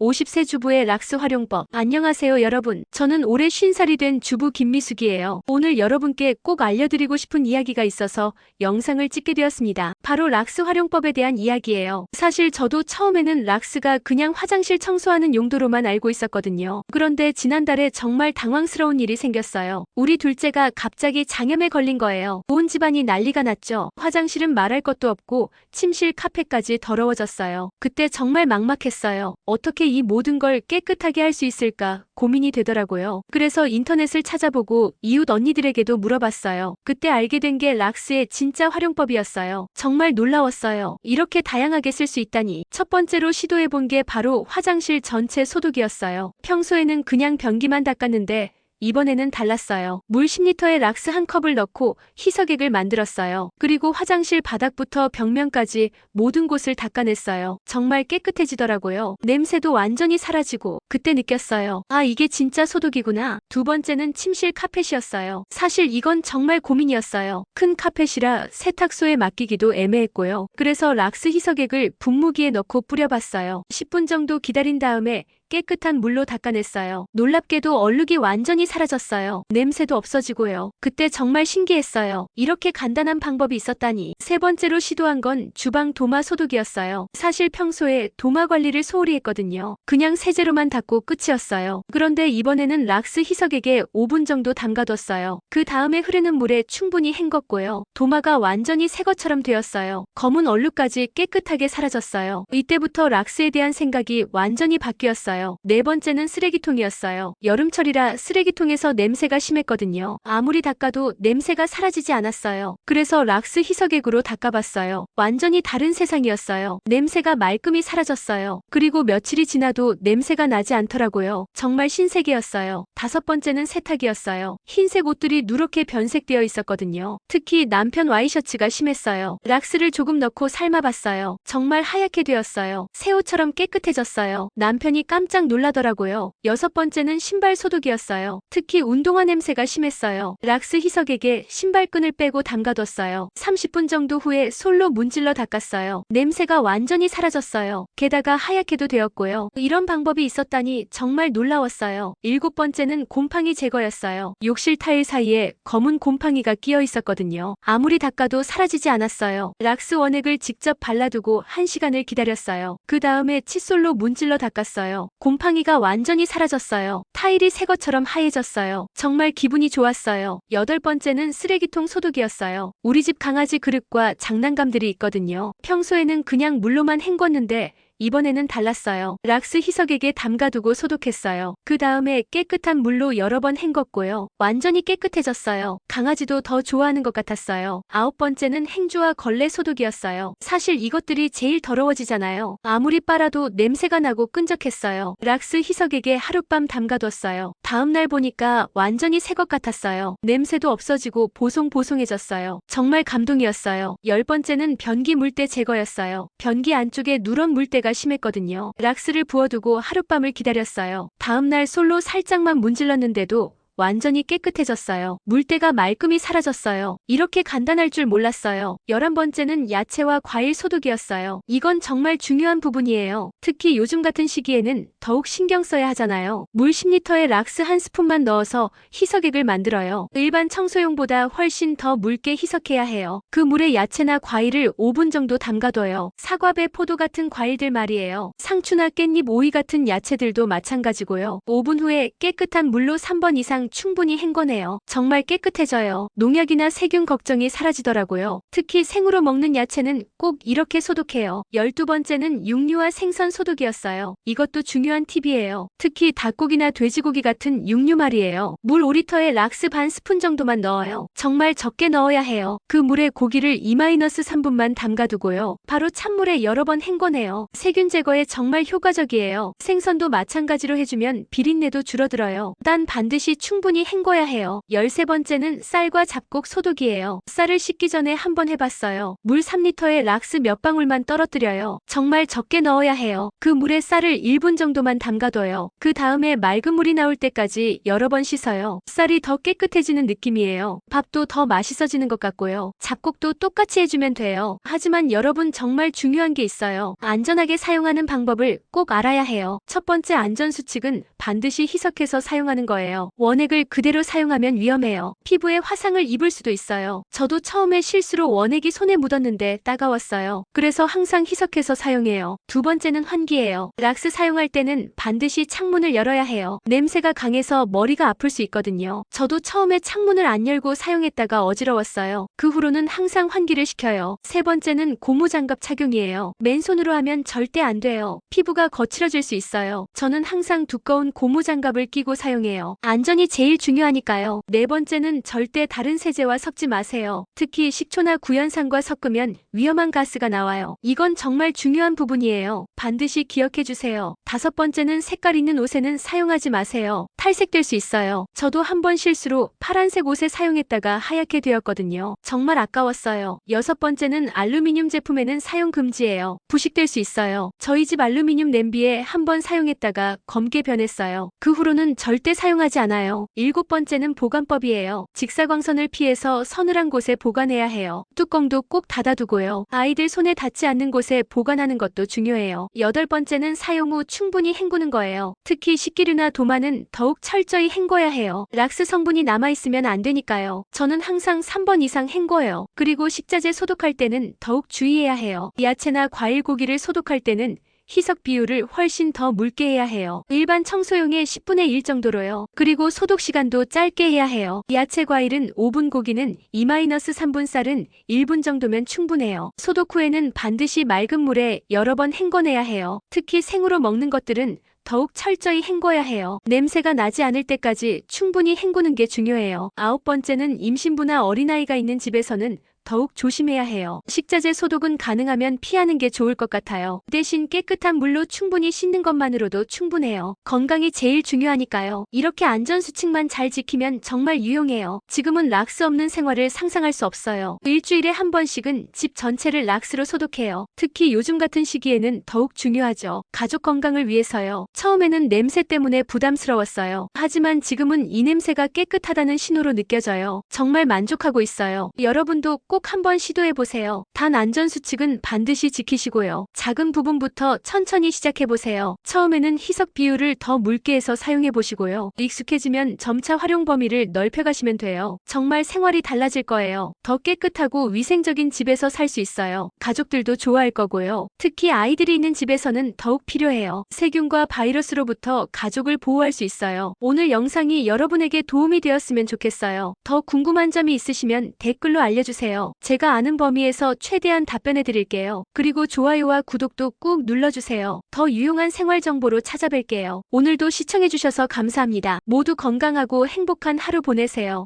50세 주부의 락스 활용법. 안녕하세요, 여러분. 저는 올해 50살이 된 주부 김미숙이에요. 오늘 여러분께 꼭 알려드리고 싶은 이야기가 있어서 영상을 찍게 되었습니다. 바로 락스 활용법에 대한 이야기예요. 사실 저도 처음에는 락스가 그냥 화장실 청소하는 용도로만 알고 있었거든요. 그런데 지난달에 정말 당황스러운 일이 생겼어요. 우리 둘째가 갑자기 장염에 걸린 거예요. 온 집안이 난리가 났죠. 화장실은 말할 것도 없고 침실 카페까지 더러워졌어요. 그때 정말 막막했어요. 어떻게 이 모든 걸 깨끗하게 할 수 있을까 고민이 되더라고요. 그래서 인터넷을 찾아보고 이웃 언니들에게도 물어봤어요. 그때 알게 된 게 락스의 진짜 활용법이었어요. 정말 놀라웠어요. 이렇게 다양하게 쓸 수 있다니. 첫 번째로 시도해본 게 바로 화장실 전체 소독이었어요. 평소에는 그냥 변기만 닦았는데 이번에는 달랐어요. 물 10리터에 락스 한 컵을 넣고 희석액을 만들었어요. 그리고 화장실 바닥부터 벽면까지 모든 곳을 닦아냈어요. 정말 깨끗해지더라고요. 냄새도 완전히 사라지고 그때 느꼈어요. 아 이게 진짜 소독이구나. 두 번째는 침실 카펫이었어요. 사실 이건 정말 고민이었어요. 큰 카펫이라 세탁소에 맡기기도 애매했고요. 그래서 락스 희석액을 분무기에 넣고 뿌려봤어요. 10분 정도 기다린 다음에 깨끗한 물로 닦아냈어요. 놀랍게도 얼룩이 완전히 사라졌어요. 냄새도 없어지고요. 그때 정말 신기했어요. 이렇게 간단한 방법이 있었다니. 세 번째로 시도한 건 주방 도마 소독이었어요. 사실 평소에 도마 관리를 소홀히 했거든요. 그냥 세제로만 닦고 끝이었어요. 그런데 이번에는 락스 희석액에 5분 정도 담가뒀어요. 그 다음에 흐르는 물에 충분히 헹궜고요. 도마가 완전히 새 것처럼 되었어요. 검은 얼룩까지 깨끗하게 사라졌어요. 이때부터 락스에 대한 생각이 완전히 바뀌었어요. 네 번째는 쓰레기통이었어요. 여름철이라 쓰레기통에서 냄새가 심했거든요. 아무리 닦아도 냄새가 사라지지 않았어요. 그래서 락스 희석액으로 닦아봤어요. 완전히 다른 세상이었어요. 냄새가 말끔히 사라졌어요. 그리고 며칠이 지나도 냄새가 나지 않더라고요. 정말 신세계였어요. 다섯 번째는 세탁이었어요. 흰색 옷들이 누렇게 변색되어 있었거든요. 특히 남편 와이셔츠가 심했어요. 락스를 조금 넣고 삶아봤어요. 정말 하얗게 되었어요. 새 옷처럼 깨끗해졌어요. 남편이 깜짝 놀라더라고요. 여섯 번째는 신발 소독이었어요. 특히 운동화 냄새가 심했어요. 락스 희석액에 신발끈을 빼고 담가뒀어요. 30분 정도 후에 솔로 문질러 닦았어요. 냄새가 완전히 사라졌어요. 게다가 하얗게도 되었고요. 이런 방법이 있었다 니 정말 놀라웠어요. 일곱 번째는 곰팡이 제거였어요. 욕실 타일 사이에 검은 곰팡이가 끼어 있었거든요. 아무리 닦아도 사라지지 않았어요. 락스 원액을 직접 발라두고 1시간을 기다렸어요. 그 다음에 칫솔로 문질러 닦았어요. 곰팡이가 완전히 사라졌어요. 타일이 새 것처럼 하얘졌어요. 정말 기분이 좋았어요. 여덟 번째는 쓰레기통 소독이었어요. 우리 집 강아지 그릇과 장난감들이 있거든요. 평소에는 그냥 물로만 헹궜는데 이번에는 달랐어요. 락스 희석액에 담가두고 소독했어요. 그 다음에 깨끗한 물로 여러 번 헹궜고요. 완전히 깨끗해졌어요. 강아지도 더 좋아하는 것 같았어요. 아홉 번째는 행주와 걸레 소독이었어요. 사실 이것들이 제일 더러워지잖아요. 아무리 빨아도 냄새가 나고 끈적했어요. 락스 희석액에 하룻밤 담가뒀어요. 다음날 보니까 완전히 새 것 같았어요. 냄새도 없어지고 보송보송해졌어요. 정말 감동이었어요. 열 번째는 변기 물때 제거였어요. 변기 안쪽에 누런 물때가 심했거든요. 락스를 부어두고 하룻밤을 기다렸어요. 다음날 솔로 살짝만 문질렀는데도 완전히 깨끗해졌어요. 물때가 말끔히 사라졌어요. 이렇게 간단할 줄 몰랐어요. 열한 번째는 야채와 과일 소독이었어요. 이건 정말 중요한 부분이에요. 특히 요즘 같은 시기에는 더욱 신경 써야 하잖아요. 물 10리터에 락스 한 스푼만 넣어서 희석액을 만들어요. 일반 청소용보다 훨씬 더 묽게 희석해야 해요. 그 물에 야채나 과일을 5분 정도 담가둬요. 사과배, 포도 같은 과일들 말이에요. 상추나 깻잎, 오이 같은 야채들도 마찬가지고요. 5분 후에 깨끗한 물로 3번 이상 충분히 헹궈내요. 정말 깨끗해져요. 농약이나 세균 걱정이 사라지더라고요. 특히 생으로 먹는 야채는 꼭 이렇게 소독해요. 12번째는 육류와 생선 소독이었어요. 이것도 중요한 팁이에요. 특히 닭고기나 돼지고기 같은 육류 말이에요. 물 5리터에 락스 반 스푼 정도만 넣어요. 정말 적게 넣어야 해요. 그 물에 고기를 2-3분만 담가두고요. 바로 찬물에 여러 번 헹궈내요. 세균 제거에 정말 효과적이에요. 생선도 마찬가지로 해주면 비린내도 줄어들어요. 단 반드시 충분히 헹궈야 해요. 13번째는 쌀과 잡곡 소독이에요. 쌀을 씻기 전에 한번 해봤어요. 물 3리터에 락스 몇 방울만 떨어뜨려요. 정말 적게 넣어야 해요. 그 물에 쌀을 1분 정도만 담가둬요. 그 다음에 맑은 물이 나올 때까지 여러 번 씻어요. 쌀이 더 깨끗해지는 느낌이에요. 밥도 더 맛있어지는 것 같고요. 잡곡도 똑같이 해주면 돼요. 하지만 여러분 정말 중요한 게 있어요. 안전하게 사용하는 방법을 꼭 알아야 해요. 첫 번째 안전 수칙은 반드시 희석해서 사용하는 거예요. 원 액을 그대로 사용하면 위험해요. 피부에 화상을 입을 수도 있어요. 저도 처음에 실수로 원액이 손에 묻었는데 따가웠어요. 그래서 항상 희석해서 사용해요. 두 번째는 환기예요. 락스 사용할 때는 반드시 창문을 열어야 해요. 냄새가 강해서 머리가 아플 수 있거든요. 저도 처음에 창문을 안 열고 사용했다가 어지러웠어요. 그 후로는 항상 환기를 시켜요. 세 번째는 고무장갑 착용이에요. 맨손으로 하면 절대 안 돼요. 피부가 거칠어질 수 있어요. 저는 항상 두꺼운 고무장갑을 끼고 사용해요. 안전이 제일 중요하니까요. 네 번째는 절대 다른 세제와 섞지 마세요. 특히 식초나 구연산과 섞으면 위험한 가스가 나와요. 이건 정말 중요한 부분이에요. 반드시 기억해 주세요. 다섯 번째는 색깔 있는 옷에는 사용하지 마세요. 탈색될 수 있어요. 저도 한 번 실수로 파란색 옷에 사용했다가 하얗게 되었거든요. 정말 아까웠어요. 여섯 번째는 알루미늄 제품에는 사용 금지예요. 부식될 수 있어요. 저희 집 알루미늄 냄비에 한 번 사용했다가 검게 변했어요. 그 후로는 절대 사용하지 않아요. 일곱 번째는 보관법이에요. 직사광선을 피해서 서늘한 곳에 보관해야 해요. 뚜껑도 꼭 닫아두고요. 아이들 손에 닿지 않는 곳에 보관하는 것도 중요해요. 여덟 번째는 사용 후 충분히 헹구는 거예요. 특히 식기류나 도마는 더욱 철저히 헹궈야 해요. 락스 성분이 남아있으면 안 되니까요. 저는 항상 3번 이상 헹궈요. 그리고 식자재 소독할 때는 더욱 주의해야 해요. 야채나 과일 고기를 소독할 때는 희석 비율을 훨씬 더 묽게 해야 해요. 일반 청소용의 10분의 1 정도로요. 그리고 소독 시간도 짧게 해야 해요. 야채 과일은 5분 고기는 2-3분 쌀은 1분 정도면 충분해요. 소독 후에는 반드시 맑은 물에 여러 번 헹궈내야 해요. 특히 생으로 먹는 것들은 더욱 철저히 헹궈야 해요. 냄새가 나지 않을 때까지 충분히 헹구는 게 중요해요. 아홉 번째는 임신부나 어린아이가 있는 집에서는 더욱 조심해야 해요. 식자재 소독은 가능하면 피하는 게 좋을 것 같아요. 대신 깨끗한 물로 충분히 씻는 것만으로도 충분해요. 건강이 제일 중요하니까요. 이렇게 안전수칙만 잘 지키면 정말 유용해요. 지금은 락스 없는 생활을 상상할 수 없어요. 일주일에 한 번씩은 집 전체를 락스로 소독해요. 특히 요즘 같은 시기에는 더욱 중요하죠. 가족 건강을 위해서요. 처음에는 냄새 때문에 부담스러웠어요. 하지만 지금은 이 냄새가 깨끗하다는 신호로 느껴져요. 정말 만족하고 있어요. 여러분도 꼭 한번 시도해보세요. 단 안전수칙은 반드시 지키시고요. 작은 부분부터 천천히 시작해보세요. 처음에는 희석 비율을 더 묽게 해서 사용해보시고요. 익숙해지면 점차 활용 범위를 넓혀가시면 돼요. 정말 생활이 달라질 거예요. 더 깨끗하고 위생적인 집에서 살 수 있어요. 가족들도 좋아할 거고요. 특히 아이들이 있는 집에서는 더욱 필요해요. 세균과 바이러스로부터 가족을 보호할 수 있어요. 오늘 영상이 여러분에게 도움이 되었으면 좋겠어요. 더 궁금한 점이 있으시면 댓글로 알려주세요. 제가 아는 범위에서 최대한 답변해 드릴게요. 그리고 좋아요와 구독도 꾹 눌러주세요. 더 유용한 생활 정보로 찾아뵐게요. 오늘도 시청해주셔서 감사합니다. 모두 건강하고 행복한 하루 보내세요.